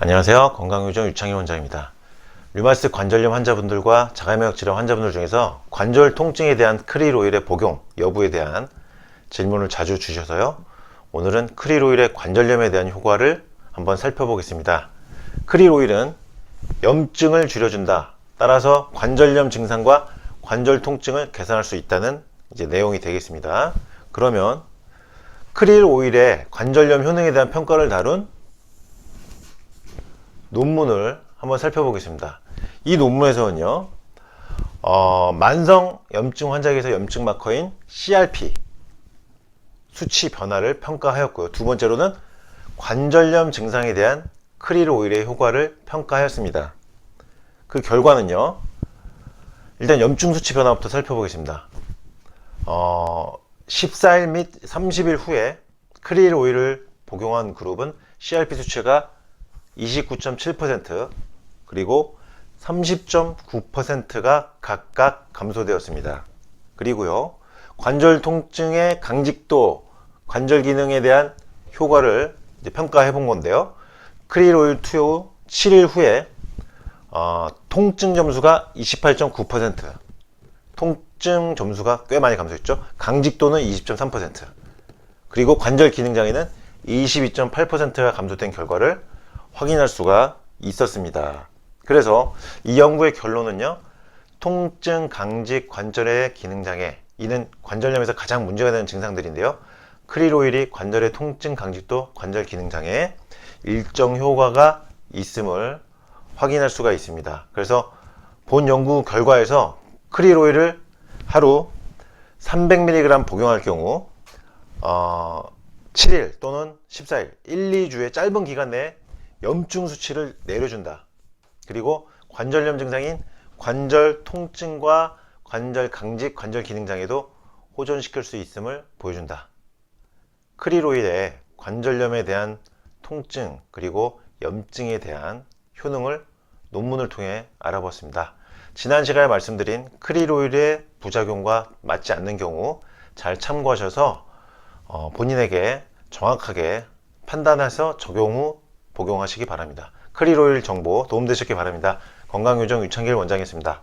안녕하세요. 건강요정 유창희 원장입니다. 류마티스 관절염 환자분들과 자가면역 질환 환자분들 중에서 관절 통증에 대한 크릴 오일의 복용 여부에 대한 질문을 자주 주셔서요. 오늘은 크릴 오일의 관절염에 대한 효과를 한번 살펴보겠습니다. 크릴 오일은 염증을 줄여준다. 따라서 관절염 증상과 관절 통증을 개선할 수 있다는 이제 내용이 되겠습니다. 그러면 크릴 오일의 관절염 효능에 대한 평가를 다룬 논문을 한번 살펴보겠습니다. 이 논문에서는요, 어, 만성 염증 환자에게서 염증 마커인 CRP 수치 변화를 평가하였고요. 두 번째로는 관절염 증상에 대한 크릴 오일의 효과를 평가하였습니다. 그 결과는요, 일단 염증 수치 변화부터 살펴보겠습니다. 어, 14일 및 30일 후에 크릴 오일을 복용한 그룹은 CRP 수치가 29.7% 그리고 30.9%가 각각 감소되었습니다. 그리고요, 관절 통증의 강직도, 관절 기능에 대한 효과를 평가해 본 건데요. 크릴 오일 투여 후 7일 후에 어, 통증 점수가 28.9%, 통증 점수가 꽤 많이 감소했죠. 강직도는 20.3%, 그리고 관절 기능 장애는 22.8%가 감소된 결과를 확인할 수가 있었습니다. 그래서 이 연구의 결론은요, 통증, 강직, 관절의 기능 장애, 이는 관절염에서 가장 문제가 되는 증상들인데요. 크릴 오일이 관절의 통증, 강직도, 관절 기능 장애에 일정 효과가 있음을 확인할 수가 있습니다. 그래서 본 연구 결과에서 크릴 오일을 하루 300mg 복용할 경우 어, 7일 또는 14일, 1, 2주의 짧은 기간 내에 염증 수치를 내려준다. 그리고 관절염 증상인 관절 통증과 관절 강직, 관절 기능 장애도 호전시킬 수 있음을 보여준다. 오일의 관절염에 대한 통증 그리고 염증에 대한 효능을 논문을 통해 알아보았습니다. 지난 시간에 말씀드린 크릴 오일의 부작용과 맞지 않는 경우 잘 참고하셔서 어, 본인에게 정확하게 판단해서 적용 후 복용하시기 바랍니다. 크릴 오일 정보 도움되셨기 바랍니다. 건강요정 유창길 원장이었습니다.